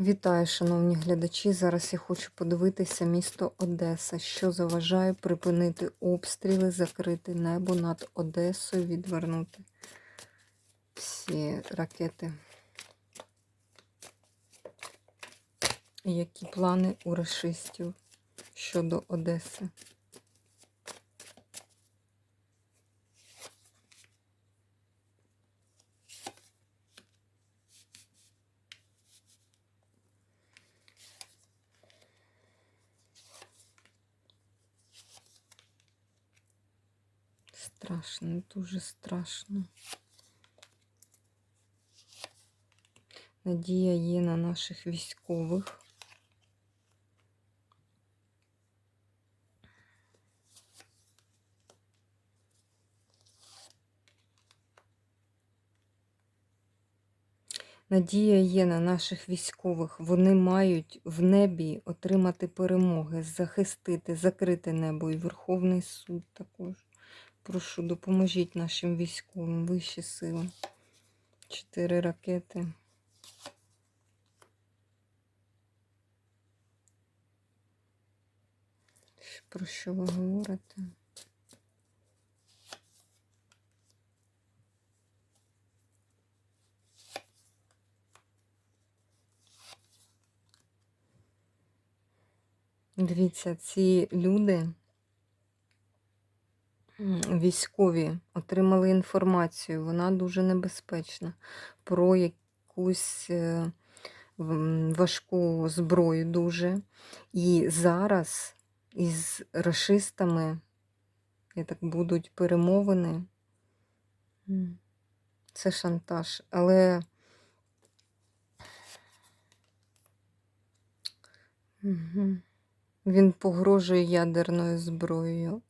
Вітаю, шановні глядачі. Зараз я хочу подивитися місто Одеса, що заважає припинити обстріли, закрити небо над Одесою, відвернути всі ракети. Які плани у расистів щодо Одеси? Страшно, дуже страшно. Надія є на наших військових. Надія є на наших військових. Вони мають в небі отримати перемоги, захистити, закрити небо і Верховний суд також. Прошу, допоможіть нашим військовим, вищі сили. Чотири ракети. Про що ви говорите? Дивіться, ці люди військові отримали інформацію, вона дуже небезпечна про якусь е, важку зброю дуже. І зараз із расистами я так будуть перемовини. Це шантаж. Але він погрожує ядерною зброєю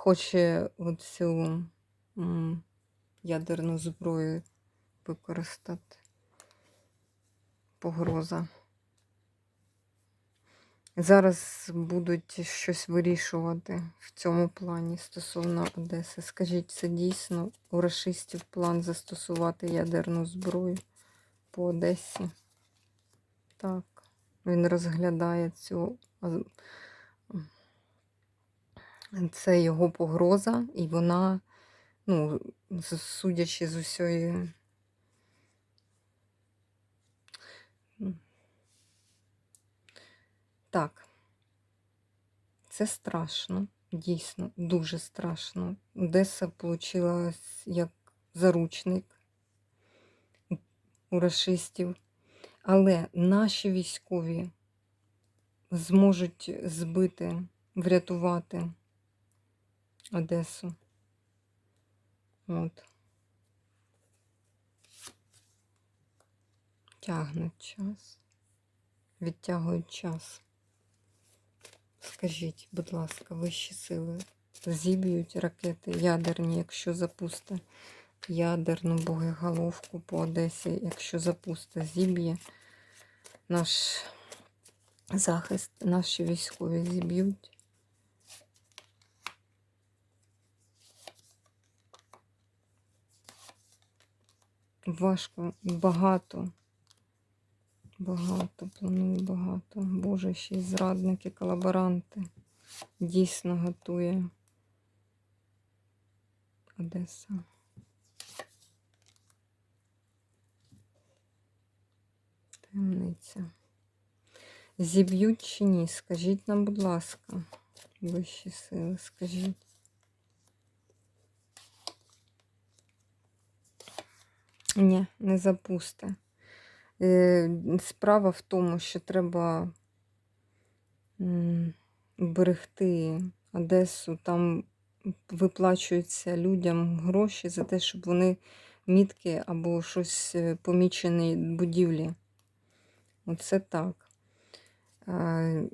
хоче оцю ядерну зброю використати. Погроза. Зараз будуть щось вирішувати в цьому плані стосовно Одеси. Скажіть, це дійсно у расистів план застосувати ядерну зброю по Одесі? Так, він розглядає цю це його погроза, і вона, ну, судячи з усієї. Так, це страшно, дійсно, дуже страшно. Одеса вийшла як заручник у расистів, але наші військові зможуть збити, врятувати. Одесу. От. Тягнуть час. Відтягують час. Скажіть, будь ласка, вищі сили зіб'ють ракети ядерні, якщо запусте ядерну боєголовку по Одесі, якщо запусте зіб'є наш захист, наші військові зіб'ють. Важко, багато. Багато, планую багато. Боже, ще й зрадники, колаборанти. Дійсно готує Одеса. Таємниця. Зіб'ють чи ні? Скажіть нам, будь ласка, вищі сили, скажіть. Ні, не запусте. Справа в тому, що треба берегти Одесу, там виплачуються людям гроші за те, щоб вони мітки або щось е, помічені будівлі. Оце так. Е,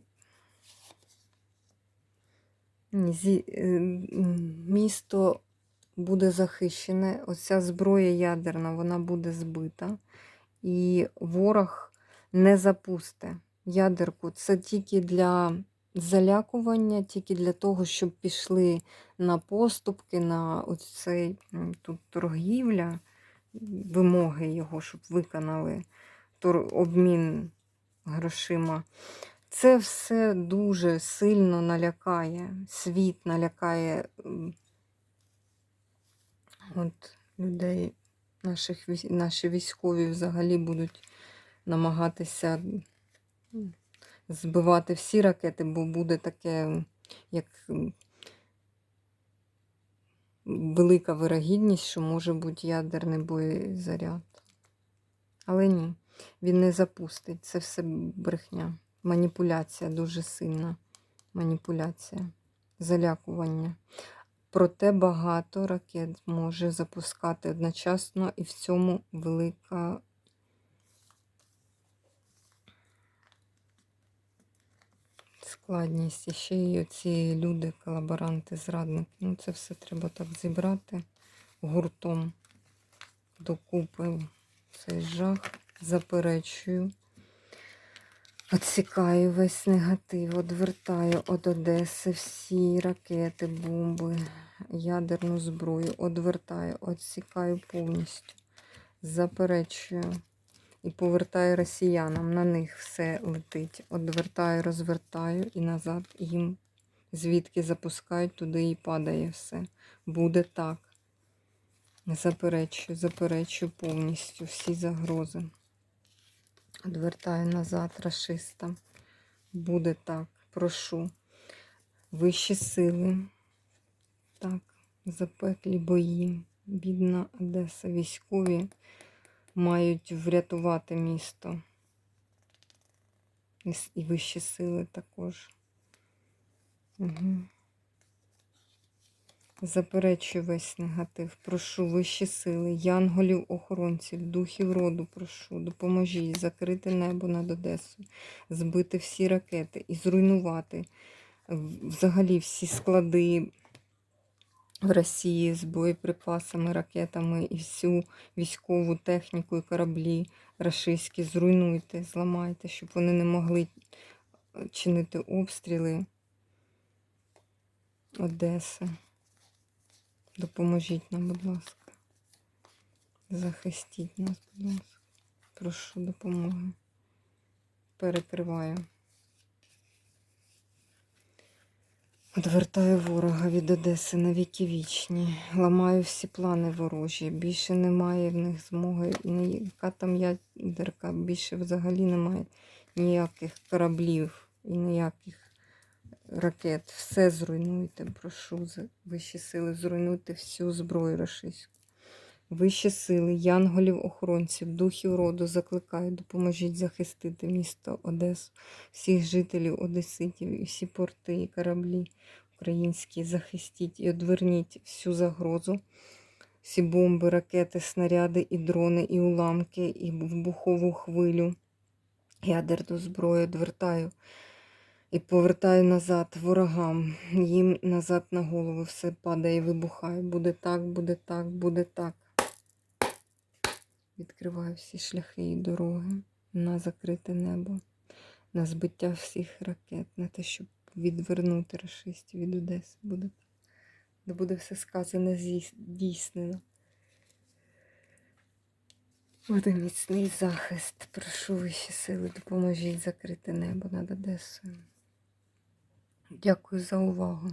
місто буде захищене. Оця зброя ядерна, вона буде збита. І ворог не запусте ядерку. Це тільки для залякування, тільки для того, щоб пішли на поступки, на оцей тут торгівля, вимоги його, щоб виконали обмін грошима. Це все дуже сильно налякає. Світ налякає от, людей, наших, наші військові взагалі будуть намагатися збивати всі ракети, бо буде таке, як велика вирогідність, що може бути ядерний боєзаряд. Але ні, він не запустить. Це все брехня. Маніпуляція дуже сильна. Маніпуляція, залякування. Проте багато ракет може запускати одночасно, і в цьому велика складність. І ще й оці люди, колаборанти, зрадники. Ну, це все треба так зібрати гуртом докупи цей жах. Заперечую. Отсікаю весь негатив, одвертаю від Одеси всі ракети, бомби, ядерну зброю, одвертаю, отсікаю повністю, заперечую і повертаю росіянам. На них все летить. Одвертаю, розвертаю і назад їм звідки запускають, туди і падає все. Буде так. Заперечую, заперечую повністю всі загрози. Одвертаю назад расистам. Буде так. Прошу. Вищі сили. Так, запеклі бої. Бідна Одеса. Військові мають врятувати місто. І вищі сили також. Угу. Заперечую весь негатив. Прошу вищі сили, янголів, охоронців, духів роду, прошу, допоможіть закрити небо над Одесою, збити всі ракети і зруйнувати взагалі всі склади в Росії з боєприпасами, ракетами і всю військову техніку і кораблі рашистські зруйнуйте, зламайте, щоб вони не могли е, чинити обстріли Одеси. Допоможіть нам, будь ласка. Захистіть нас, будь ласка. Прошу допомоги. Перекриваю. Одвертаю ворога від Одеси на віки вічні. Ламаю всі плани ворожі. Більше немає в них змоги. Яка там ядерка, більше взагалі немає ніяких кораблів і ніяких ракет. Все зруйнуйте, прошу вищі сили, зруйнуйте всю зброю рашистську. Вищі сили, янголів, охоронців, духів роду закликаю, допоможіть захистити місто Одесу, всіх жителів Одеситів і всі порти і кораблі українські. Захистіть і одверніть всю загрозу, всі бомби, ракети, снаряди, і дрони, і уламки, і вибухову хвилю. Ядерну зброю одвертаю і повертаю назад ворогам. Їм назад на голову все падає і вибухає. Буде так, буде так, буде так. Відкриваю всі шляхи і дороги на закрите небо, на збиття всіх ракет, на те, щоб відвернути рашистів від Одеси. Буде так. Де буде все сказане зіс- дійснено. Буде міцний захист. Прошу вищі сили, допоможіть закрити небо над Одесою. Дякую за увагу.